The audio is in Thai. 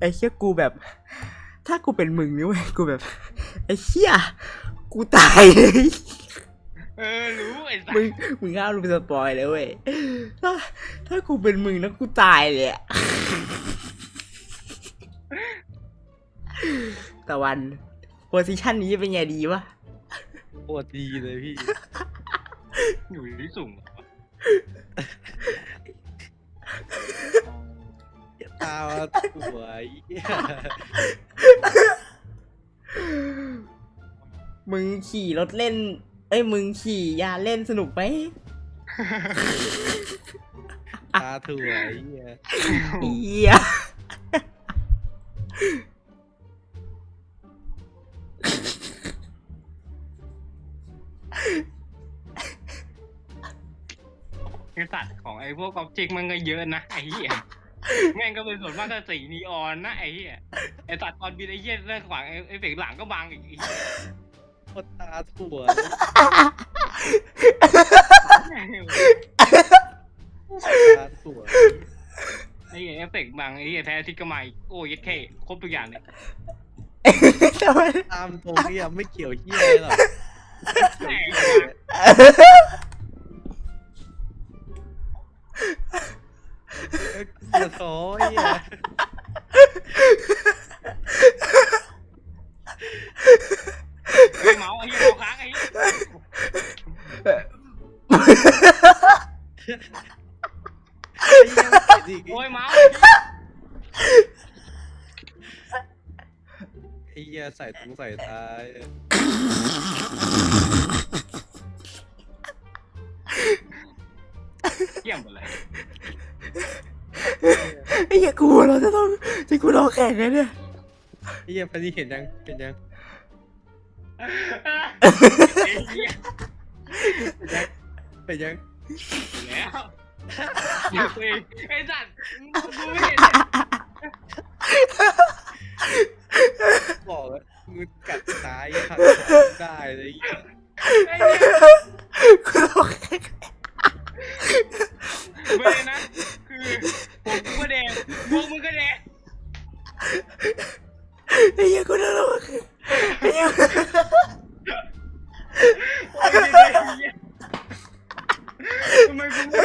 ไอ้เชี่ยกูแบบ ถ้ากูเป็นมึงนี่เว้ยกูแบบ ไอ้เชี่ยกูตายเลยเออรู้ไอ้สัสมึงมึงห้ามรู้เป็นสปอยเลยเว้ยถ้าถ้ากูเป็นมึงนะกูตายเลยอะตะวันโพสิชันนี้เป็นไงดีวะ โคตรดีเลยพี่ อยู่ที่สูง ตาสวยเหี้ยมึงขี่รถเล่น เอ้ยมึงขี่ยานเล่นสนุกไหมตาสวยเหี้ยเอียไอ้สัตว์ของไอ้พวกกอล์ฟจิกมันก็เยอะนะไอ้เหี้ย แม่งก็เป็นส่วนมากก็สีนีออนนะไอ้เหี้ยไอ้สัตว์ตอนบินไอ้เหี้ยเรื่องขวางไอ้ไอ้เฟกหลังก็บังอีกไอ้เหี้ยโคตรตาสวยตาสวยไอ้เหี้ยเอฟเฟกต์บังไอ้เหี้ยแพ้ที่ก็มาอีกโอ้ยดเคครบทุกอย่างเลยทำไมตามตรงเนี้ยไม่เกี่ยวเหี้ยเลยหรอก แม่ง เกี่ยวโถเหี้ยไอ้เมาไอ้เหี้ยเมาส์ค้างไอ้เหี้ยไอ้เหี้ยไม่ติดอีกโอ้ยเมาส์ไอ้เหี้ยใส่ตรงใส่ตาเยี่ยมไปเลย ไอ้เหี้ยกูเราจะต้องจะกูรอแข่งไงเนี่ยไอ้เหี้ยพันนี้เห็นยังเห็นยังไอ้เหี้ยเห็นยังแล้วเดี๋ยวคุยไอ้สัตว์กูไม่เห็นเลยบอกแล้วมึงกัดตายหักได้เลยไอ้เหี้ยกูรอแข่งไม่นะ ผมก็แดงพวกมึงก็แดงไอ้เหี้ยกูน่ารกไอ้เหี้ยโอ้ยแดงเหี้ยทำไมกูไม่